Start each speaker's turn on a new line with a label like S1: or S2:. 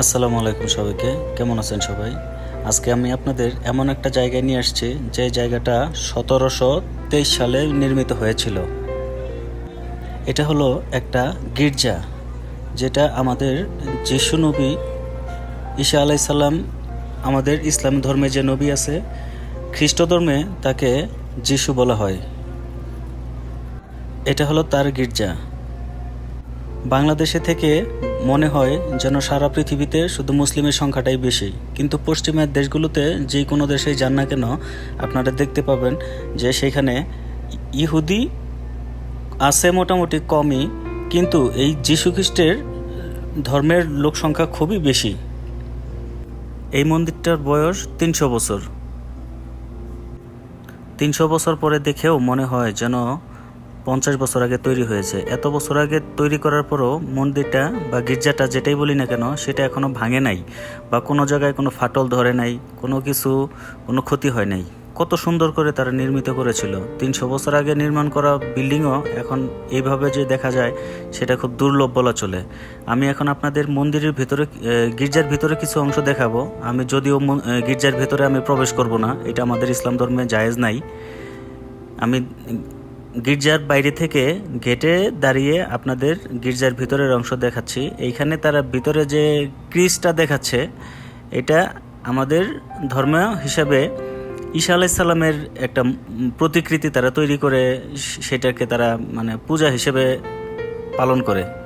S1: আসসালামু আলাইকুম সবাইকে। কেমন আছেন সবাই? আজকে আমি আপনাদের এমন একটা জায়গায় নিয়ে আসছি, যে জায়গাটা সতেরোশো তেইশ সালে নির্মিত হয়েছিল। এটা হলো একটা গির্জা, যেটা আমাদের যিশু নবী ঈশা আলাইসাল্লাম আমাদের ইসলাম ধর্মে যে নবী আছে, খ্রিস্ট ধর্মে তাকে যিশু বলা হয়। এটা হলো তার গির্জা। বাংলাদেশে থেকে মনে হয় যেন সারা পৃথিবীতে শুধু মুসলিমের সংখ্যাটাই বেশি। কিন্তু পশ্চিমের দেশগুলোতে যে কোনো দেশেই যান না কেন আপনারা দেখতে পাবেন যে সেখানে ইহুদি আছে মোটামুটি কমই, কিন্তু এই যীশু খ্রিস্টের ধর্মের লোক সংখ্যা খুবই বেশি। এই মন্দিরটার বয়স তিনশো বছর। তিনশো বছর পরে দেখেও মনে হয় যেন পঞ্চাশ বছর আগে তৈরি হয়েছে। এত বছর আগে তৈরি করার পরও মন্দিরটা বা গির্জাটা যেটাই বলি না কেন, সেটা এখনও ভাঙে নাই বা কোনো জায়গায় কোনো ফাটল ধরে নাই, কোনো কিছু, কোনো ক্ষতি হয় নাই। কত সুন্দর করে তারা নির্মিত করেছিল। তিনশো বছর আগে নির্মাণ করা বিল্ডিংও এখন এইভাবে যে দেখা যায়, সেটা খুব দুর্লভ বলা চলে। আমি এখন আপনাদের মন্দিরের ভিতরে গির্জার ভিতরে কিছু অংশ দেখাবো। আমি যদিও গির্জার ভিতরে আমি প্রবেশ করব না, এটা আমাদের ইসলাম ধর্মে জায়েজ নাই। আমি গির্জার বাইরে থেকে গেটে দাঁড়িয়ে আপনাদের গির্জার ভিতরের অংশ দেখাচ্ছি। এইখানে তারা ভিতরে যে ক্রিসটা দেখাচ্ছে, এটা আমাদের ধর্ম হিসাবে ঈশা আলাইসাল্লামের একটা প্রতিকৃতি তারা তৈরি করে, সেটাকে তারা মানে পূজা হিসেবে পালন করে।